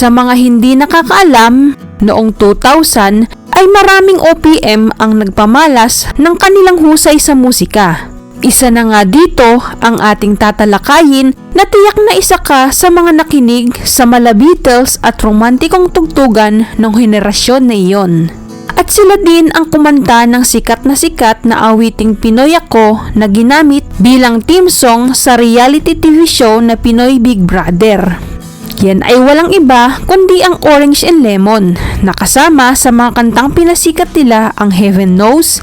Sa mga hindi nakakaalam, noong 2000 ay maraming OPM ang nagpamalas ng kanilang husay sa musika. Isa na nga dito ang ating tatalakayin na tiyak na isa ka sa mga nakinig sa mala Beatles at romantikong tugtugan ng henerasyon na iyon. At sila din ang kumanta ng sikat na sikat na awiting Pinoy Ako na ginamit bilang theme song sa reality TV show na Pinoy Big Brother. Yan ay walang iba kundi ang Orange and Lemon na kasama sa mga kantang pinasikat nila ang Heaven Knows,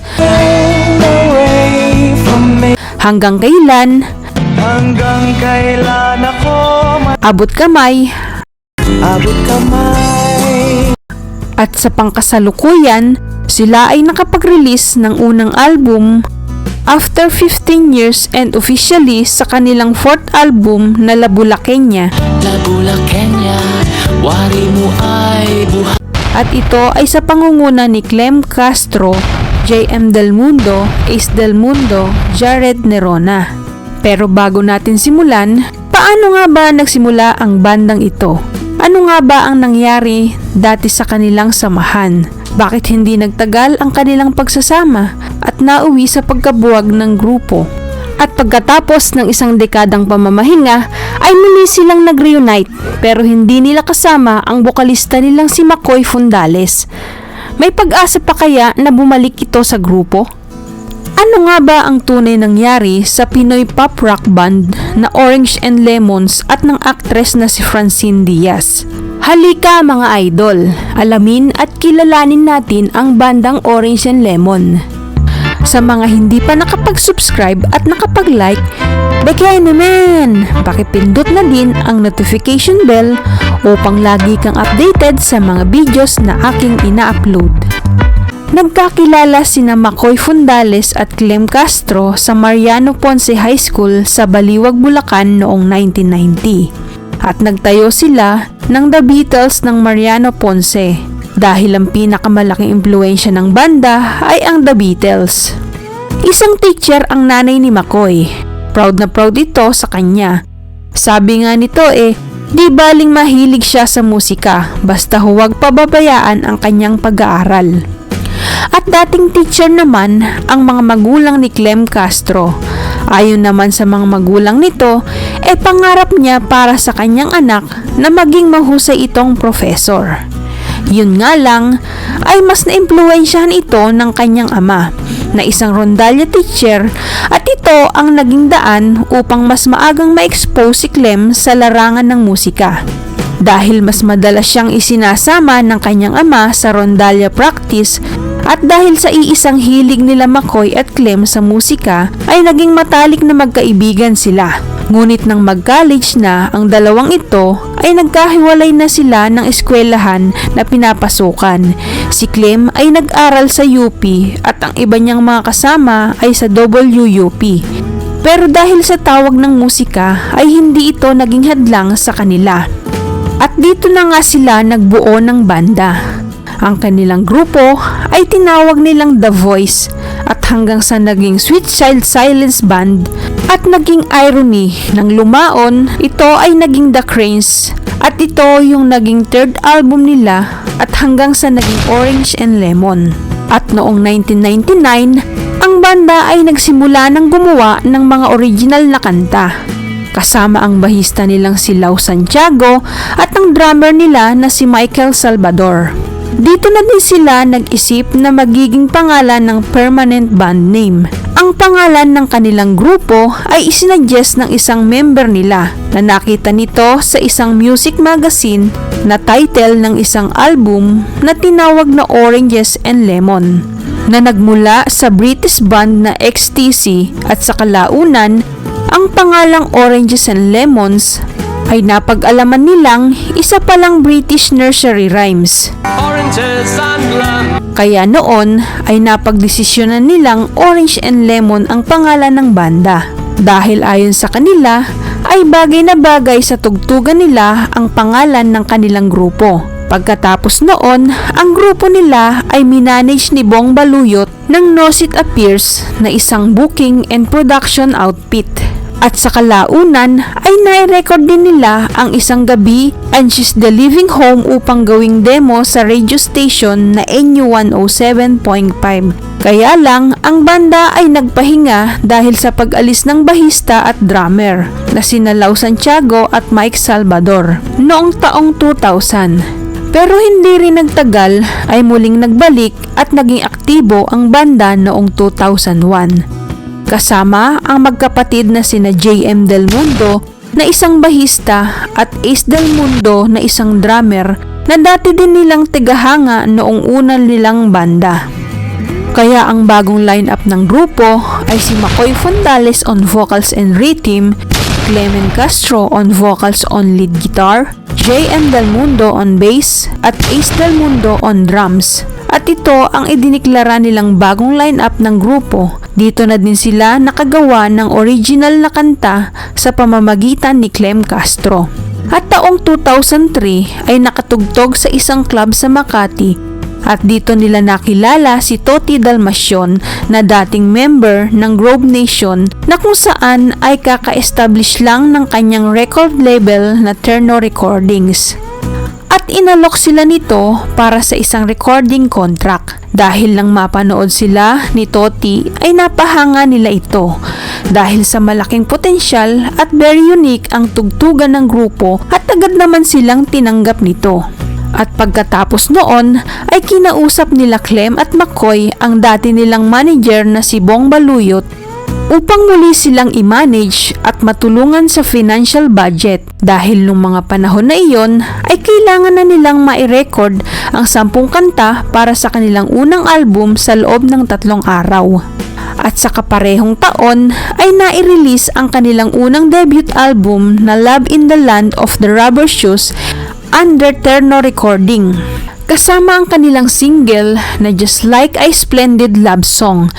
Hanggang Kailan, Hanggang kailan ako Abot Kamay, maabot kamay. At sa pangkasalukuyan, sila ay nakapag-release ng unang album after 15 years and officially sa kanilang fourth album na Labula Kenya. Labula Kenya Wari mo ay buhay At ito ay sa pangunguna ni Clem Castro, J.M. Del Mundo, Ace Del Mundo, Jared Nerona. Pero bago natin simulan, paano nga ba nagsimula ang bandang ito? Ano nga ba ang nangyari dati sa kanilang samahan? Bakit hindi nagtagal ang kanilang pagsasama at nauwi sa pagkabuwag ng grupo? At pagkatapos ng isang dekadang pamamahinga, ay muli silang nag-reunite pero hindi nila kasama ang bokalista nilang si McCoy Fundales. May pag-asa pa kaya na bumalik ito sa grupo? Ano nga ba ang tunay nangyari sa Pinoy pop rock band na Orange and Lemons at ng aktres na si Francine Diaz? Halika mga idol, alamin at kilalanin natin ang bandang Orange and Lemon. Sa mga hindi pa nakapag-subscribe at nakapag-like, Bekay naman! Pakipindot na din ang notification bell upang lagi kang updated sa mga videos na aking ina-upload. Nagkakilala sina Makoy Fundales at Clem Castro sa Mariano Ponce High School sa Baliwag, Bulacan noong 1990. At nagtayo sila ng The Beatles ng Mariano Ponce dahil ang pinakamalaking impluensya ng banda ay ang The Beatles. Isang teacher ang nanay ni Makoy. Proud na proud ito sa kanya. Sabi nga nito eh, di baling mahilig siya sa musika, basta huwag pababayaan ang kanyang pag-aaral. At dating teacher naman ang mga magulang ni Clem Castro. Ayon naman sa mga magulang nito, e pangarap niya para sa kanyang anak na maging mahusay itong professor. Yun nga lang, ay mas naimpluwensyahan ito ng kanyang ama na isang rondalya teacher at ito ang naging daan upang mas maagang ma-expose si Clem sa larangan ng musika. Dahil mas madalas siyang isinasama ng kanyang ama sa rondalya practice at dahil sa iisang hilig nila McCoy at Clem sa musika ay naging matalik na magkaibigan sila. Ngunit nang mag-college na ang dalawang ito ay nagkahiwalay na sila ng eskwelahan na pinapasukan. Si Clem ay nag-aral sa UP at ang iba niyang mga kasama ay sa WUP. Pero dahil sa tawag ng musika ay hindi ito naging hadlang sa kanila. At dito na nga sila nagbuo ng banda. Ang kanilang grupo ay tinawag nilang The Voice at hanggang sa naging Sweet Child Silence Band at naging irony ng lumaon, ito ay naging The Cranes at ito yung naging third album nila at hanggang sa naging Orange and Lemon. At noong 1999, ang banda ay nagsimula ng gumawa ng mga original na kanta kasama ang bahista nilang si Lau Santiago at ang drummer nila na si Michael Salvador. Dito na din sila nag-isip na magiging pangalan ng permanent band name. Ang pangalan ng kanilang grupo ay isinuggest ng isang member nila na nakita nito sa isang music magazine na title ng isang album na tinawag na Oranges and Lemon na nagmula sa British band na XTC at sa kalaunan ang pangalang Oranges and Lemons ay napag-alaman nilang isa palang British nursery rhymes. Kaya noon ay napagdesisyonan nilang Orange and Lemon ang pangalan ng banda. Dahil ayon sa kanila ay bagay na bagay sa tugtugan nila ang pangalan ng kanilang grupo. Pagkatapos noon, ang grupo nila ay minanage ni Bong Baluyot ng Nos It Appears na isang booking and production outfit. At sa kalaunan ay nai-record din nila ang isang gabi and she's the living home upang gawing demo sa radio station na NU 107.5. Kaya lang, ang banda ay nagpahinga dahil sa pag-alis ng bahista at drummer na sina Lau Santiago at Mike Salvador noong taong 2000. Pero hindi rin nagtagal ay muling nagbalik at naging aktibo ang banda noong 2001 kasama ang magkapatid na sina JM Del Mundo na isang bahista at Ace Del Mundo na isang drummer na dati din nilang tigahanga noong una nilang banda. Kaya ang bagong lineup ng grupo ay si Makoy Fondales on vocals and rhythm, Clement Castro on vocals on lead guitar, JM Del Mundo on bass, at Ace Del Mundo on drums. At ito ang idiniklara nilang bagong lineup ng grupo. Dito na din sila nakagawa ng original na kanta sa pamamagitan ni Clem Castro. At taong 2003 ay nakatugtog sa isang club sa Makati at dito nila nakilala si Toti Dalmacion na dating member ng Grove Nation na kung saan ay kaka-establish lang ng kanyang record label na Terno Recordings at inalok sila nito para sa isang recording contract. Dahil lang mapanood sila ni Toti ay napahanga nila ito dahil sa malaking potensyal at very unique ang tugtugan ng grupo at agad naman silang tinanggap nito. At pagkatapos noon ay kinausap nila Clem at McCoy ang dati nilang manager na si Bong Baluyot upang muli silang i-manage at matulungan sa financial budget dahil nung mga panahon na iyon ay kailangan na nilang ma-record ang sampung kanta para sa kanilang unang album sa loob ng tatlong araw. At sa kaparehong taon ay nai-release ang kanilang unang debut album na Love in the Land of the Rubber Shoes under Terno Recording. Kasama ang kanilang single na Just Like a Splendid Love Song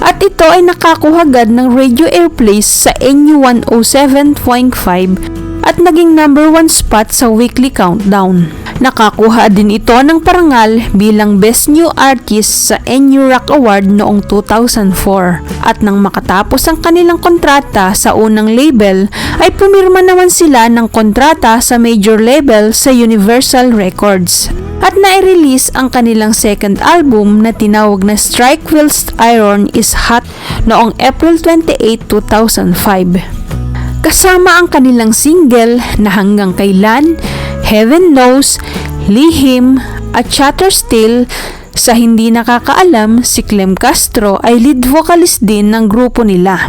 at ito ay nakakuha agad ng radio airplays sa NU 107.5 at naging number 1 spot sa weekly countdown. Nakakuha din ito ng parangal bilang Best New Artist sa NU Rock Award noong 2004. At nang makatapos ang kanilang kontrata sa unang label, ay pumirma naman sila ng kontrata sa major label sa Universal Records at nai-release ang kanilang second album na tinawag na Strike Whilst Iron is Hot noong April 28, 2005. Kasama ang kanilang single na Hanggang Kailan, Heaven Knows, Lihim at Chatter Still sa hindi nakakaalam, si Clem Castro ay lead vocalist din ng grupo nila.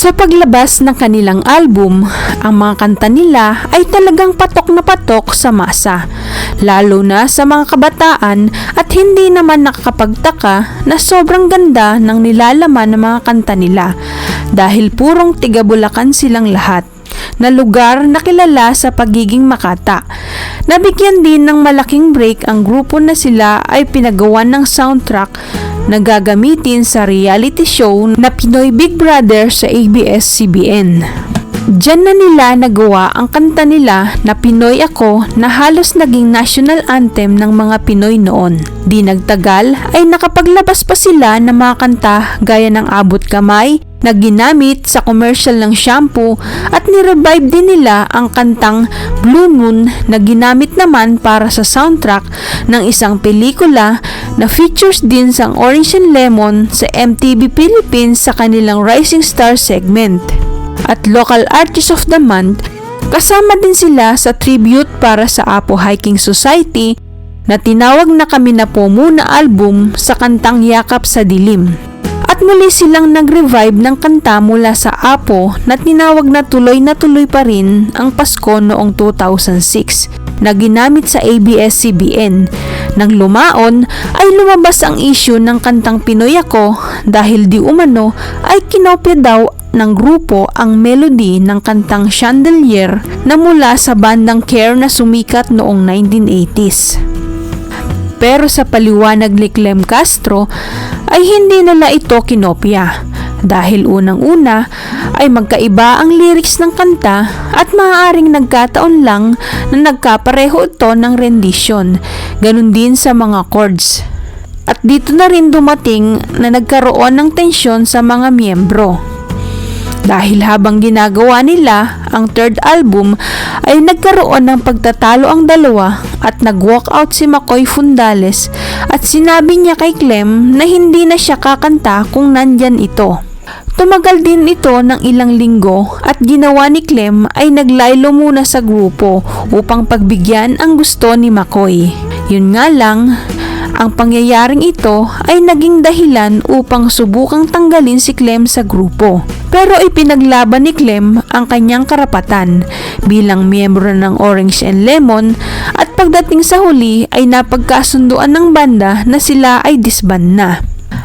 Sa paglabas ng kanilang album, ang mga kanta nila ay talagang patok na patok sa masa, lalo na sa mga kabataan at hindi naman nakakapagtaka na sobrang ganda ng nilalaman ng mga kanta nila dahil purong tiga-Bulacan silang lahat na lugar na kilala sa pagiging makata. Nabigyan din ng malaking break ang grupo na sila ay pinagawan ng soundtrack na gagamitin sa reality show na Pinoy Big Brother sa ABS-CBN. Diyan na nila nagawa ang kanta nila na Pinoy Ako na halos naging national anthem ng mga Pinoy noon. Di nagtagal ay nakapaglabas pa sila ng mga kanta gaya ng Abot Kamay na ginamit sa commercial ng shampoo at nirevive din nila ang kantang Blue Moon na ginamit naman para sa soundtrack ng isang pelikula na features din sa Orange and Lemon sa MTV Philippines sa kanilang Rising Star segment. At Local Artist of the Month, kasama din sila sa tribute para sa Apo Hiking Society na tinawag na kami na po muna album sa kantang Yakap sa Dilim. At muli silang nag-revive ng kanta mula sa Apo na tinawag na tuloy na tuloy pa rin ang Pasko noong 2006 na ginamit sa ABS-CBN. Nang lumaon ay lumabas ang issue ng kantang Pinoy Ako dahil di umano ay kinopya daw ng grupo ang melody ng kantang Chandelier na mula sa bandang Care na sumikat noong 1980s. Pero sa paliwanag ni Clem Castro ay hindi nila ito kinopya. Dahil unang-una ay magkaiba ang lyrics ng kanta at maaaring nagkataon lang na nagkapareho ito ng rendition, ganun din sa mga chords. At dito na rin dumating na nagkaroon ng tensyon sa mga miyembro Dahil habang ginagawa nila ang third album ay nagkaroon ng pagtatalo ang dalawa at nag-walkout si McCoy Fundales at sinabi niya kay Clem na hindi na siya kakanta kung nandyan ito. Tumagal din ito ng ilang linggo at ginawa ni Clem ay naglaylo muna sa grupo upang pagbigyan ang gusto ni McCoy. Yun nga lang, ang pangyayaring ito ay naging dahilan upang subukang tanggalin si Clem sa grupo. Pero ipinaglaban ni Clem ang kanyang karapatan bilang miyembro ng Orange and Lemon at pagdating sa huli ay napagkasunduan ng banda na sila ay disband na.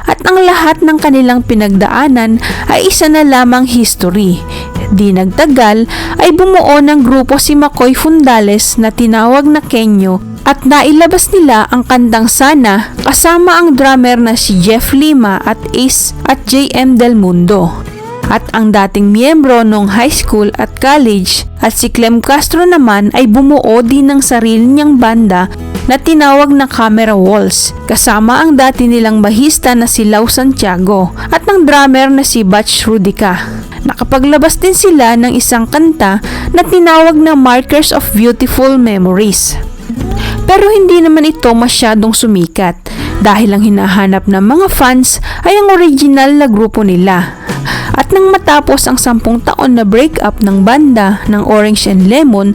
At ang lahat ng kanilang pinagdaanan ay isa na lamang history. Di nagtagal ay bumuo ng grupo si McCoy Fundales na tinawag na Kenyo at nailabas nila ang kantang Sana kasama ang drummer na si Jeff Lima at Ace at JM Del Mundo. At ang dating miyembro nung high school at college at si Clem Castro naman ay bumuo din ng sarili niyang banda na tinawag na Camera Walls kasama ang dati nilang bahista na si Lau Santiago at ng drummer na si Batch Rudica. Nakapaglabas din sila ng isang kanta na tinawag na Markers of Beautiful Memories. Pero hindi naman ito masyadong sumikat dahil ang hinahanap ng mga fans ay ang original na grupo nila. At nang matapos ang sampung taon na breakup ng banda ng Orange and Lemon,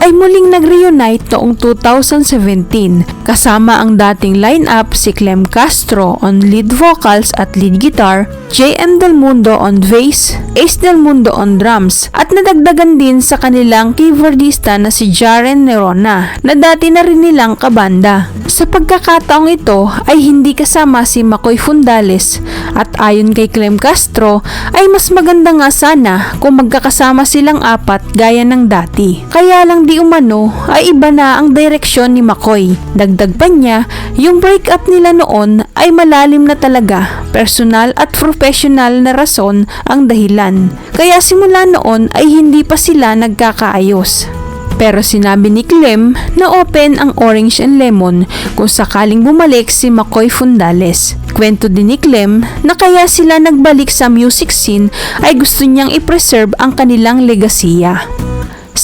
ay muling nag-reunite noong 2017 kasama ang dating lineup si Clem Castro on lead vocals at lead guitar, JM Del Mundo on bass, Ace Del Mundo on drums at nadagdagan din sa kanilang keyboardista na si Jaren Nerona na dati na rin nilang kabanda. Sa pagkakataong ito ay hindi kasama si Makoy Fundales at ayon kay Clem Castro ay mas maganda nga sana kung magkakasama silang apat gaya ng dati. Kaya lang di umano ay iba na ang direksyon ni Makoy. Dagdag pa niya, yung breakup nila noon ay malalim na talaga, personal at professional na rason ang dahilan. Kaya simula noon ay hindi pa sila nagkakaayos. Pero sinabi ni Clem na open ang Orange and Lemon kung sakaling bumalik si McCoy Fundales. Kwento din ni Clem na kaya sila nagbalik sa music scene ay gusto niyang i-preserve ang kanilang legasiya.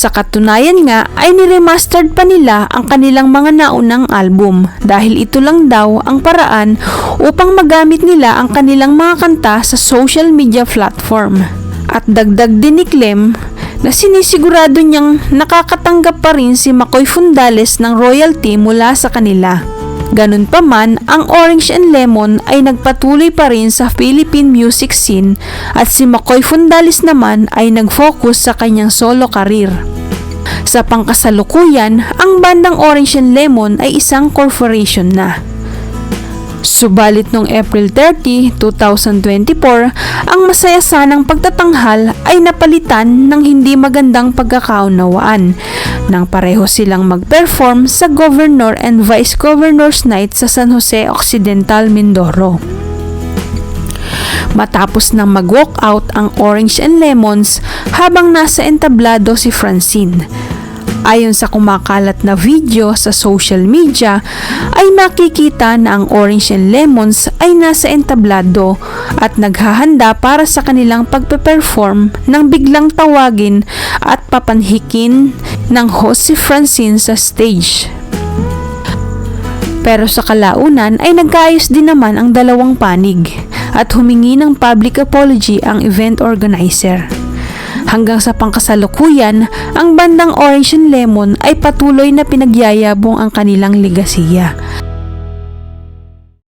Sa katunayan nga ay niremastered pa nila ang kanilang mga naunang album dahil ito lang daw ang paraan upang magamit nila ang kanilang mga kanta sa social media platform. At dagdag din ni Clem na sinisigurado niyang nakakatanggap pa rin si Makoy Fundales ng royalty mula sa kanila. Ganun pa man, ang Orange and Lemon ay nagpatuloy pa rin sa Philippine music scene at si Makoy Fundales naman ay nag-focus sa kanyang solo career. Sa pangkasalukuyan, ang bandang Orange and Lemon ay isang corporation na. Subalit noong April 30, 2024, ang masaya sanang pagtatanghal ay napalitan ng hindi magandang pagkakaunawaan nang pareho silang mag-perform sa Governor and Vice Governor's Night sa San Jose Occidental, Mindoro. Matapos nang mag-walk out ang Orange and Lemons habang nasa entablado si Francine. Ayon sa kumakalat na video sa social media, ay makikita na ang Orange and Lemons ay nasa entablado at naghahanda para sa kanilang pagpe-perform nang biglang tawagin at papanhikin ng host si Francine sa stage. Pero sa kalaunan ay nagkaayos din naman ang dalawang panig at humingi ng public apology ang event organizer. Hanggang sa pangkasalukuyan, ang bandang Orange and Lemon ay patuloy na pinagyayabong ang kanilang legasiya